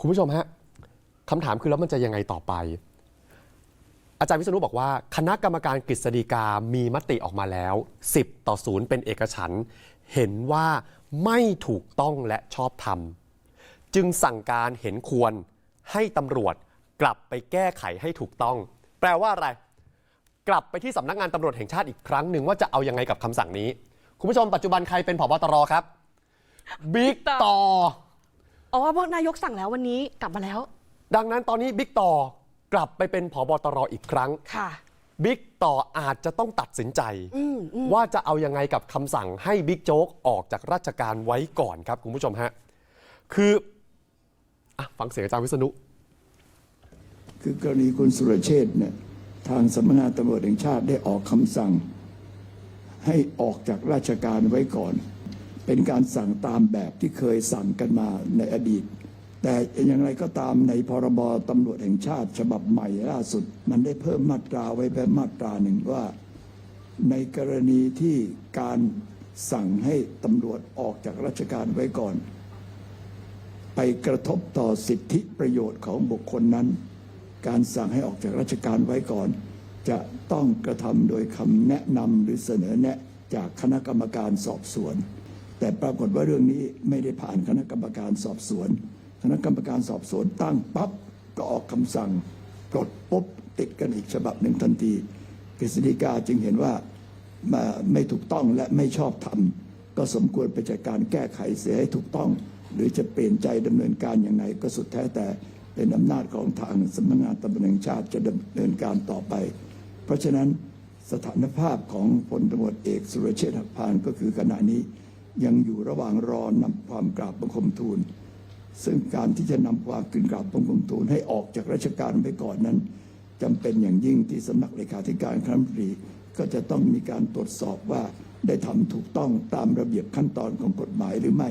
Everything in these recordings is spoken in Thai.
คุณผู้ชมฮะคำถามคือแล้วมันจะยังไงต่อไป อาจารย์วิษณุบอกว่า คณะกรรมการกฤษฎีกามีมติออกมาแล้ว 10 ต่อ0เป็นเอกฉันท์เห็นว่าไม่ถูกต้องและชอบธรรม จึงสั่งการเห็นควรให้ตำรวจกลับไปแก้ไขให้ถูกต้อง แปลว่าอะไร กลับไปที่สำนักงานตำรวจแห่งชาติอีกครั้งหนึ่งว่าจะเอายังไงกับคำสั่งนี้ คุณผู้ชมปัจจุบันใครเป็นผบตรครับบิ๊กต่อ อ๋อเพราะนายกสั่งแล้ววันนี้กลับมาแล้ว ดังนั้นตอนนี้บิ๊กต่อกลับไปเป็นผบตรอีกครั้งค่ะบิ๊กต่ออาจจะต้องตัดสินใจอืมอืมว่าจะเอายังไงกับคำสั่งให้บิ๊กโจ๊กออกจากราชการไว้ก่อนครับ คุณผู้ชมฮะ คืออะฟังเสียงอาจารย์วิษณุ คือกรณีคุณสุรเชษฐ์เนี่ยทางสำนักงานตำรวจแห่งชาติได้ออกคำสั่ง ให้ออกจากราชการไว้ก่อน เป็นการสั่งตามแบบที่เคยสั่งกันมาในอดีต แต่อย่างไรก็ตามในพรบตำรวจแห่งชาติฉบับใหม่ล่าสุด มันได้เพิ่มมาตราไว้แบบมาตราหนึ่งว่า ในกรณีที่การสั่งให้ตำรวจออกจากราชการไว้ก่อน ไปกระทบต่อสิทธิประโยชน์ของบุคคลนั้น การสั่งให้ออกจากราชการไว้ก่อน จะต้องกระทำโดยคำแนะนำหรือเสนอแนะจากคณะกรรมการสอบสวน แต่ปรากฏว่าเรื่องนี้ไม่ได้ผ่านคณะกรรมการสอบสวน คณะกรรมการสอบสวนตั้งปั๊บก็ออกคำสั่งปลดปุ๊บติดกันอีกฉบับหนึ่งทันทีกฤษฎีกาจึงเห็นว่ามาไม่ถูกต้องและไม่ชอบธรรมก็สมควรไปจัดการแก้ไขเสียให้ถูกต้อง หรือจะเปลี่ยนใจดำเนินการอย่างไรก็สุดแท้แต่เป็นอำนาจของทางสำนักงานตำรวจแห่งชาติจะดำเนินการต่อไป เพราะฉะนั้นสถานภาพของพลตำรวจเอกสุรเชษฐ์หักพานก็คือขณะนี้ ยังอยู่ระหว่างรอนำความกราบบังคมทูล ซึ่งการที่จะนำความกึนกราบบังคมทูลให้ออกจากราชการไปก่อนนั้นจำเป็นอย่างยิ่งที่สำนักเลขาธิการคณะรัมนตรีก็จะต้องมีการตรวจสอบว่าได้ทำถูกต้องตามระเบียบขั้นตอนของกฎหมายหรือไม่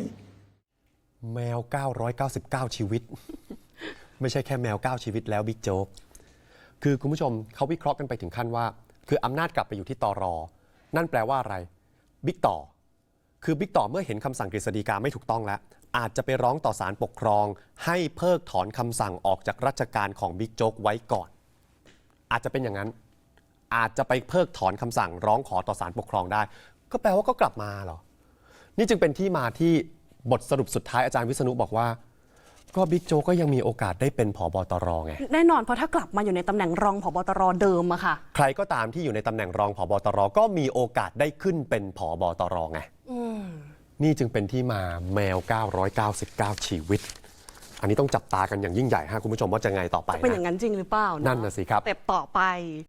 แมว 999 ชีวิต ไม่ใช่แค่แมว 9 ชีวิตแล้วบิ๊กโจ๊กคือคุณผู้ชมเขาวิเคราะห์กันไปถึงขั้นว่า คืออำนาจกลับไปอยู่ที่ตอรอ นั่นแปลว่าอะไร บิ๊กต่อ คือบิ๊กต่อเมื่อเห็นคำสั่งกฤษฎีกาไม่ถูกต้องแล้ว อาจจะไปร้องต่อศาลปกครอง ให้เพิกถอนคำสั่งออกจากราชการของบิ๊กโจ๊กไว้ก่อน อาจจะเป็นอย่างนั้น อาจจะไปเพิกถอนคำสั่งร้องขอต่อศาลปกครองได้ ก็แปลว่าก็กลับมาเหรอ นี่จึงเป็นที่มาที่บทสรุปสุดท้ายอาจารย์วิษณุบอกว่า ก็บิ๊กโจกก็ยังมีโอกาสได้เป็นผอบตรไง แน่นอนเพราะถ้ากลับมาอยู่ในตำแหน่งรองผบตรเดิมอะค่ะ ใครก็ตามที่อยู่ในตำแหน่งรองผอบตรก็มีโอกาสได้ขึ้นเป็นผอบตรไง นี่จึงเป็นที่มาแมว 999 ชีวิต อันนี้ต้องจับตากันอย่างยิ่งใหญ่ฮะคุณผู้ชมว่าจะไงต่อไปจะเป็นอนะย่างนั้นจริงหรือเปล่านั่นน่ะสิครับ เต็บต่อไป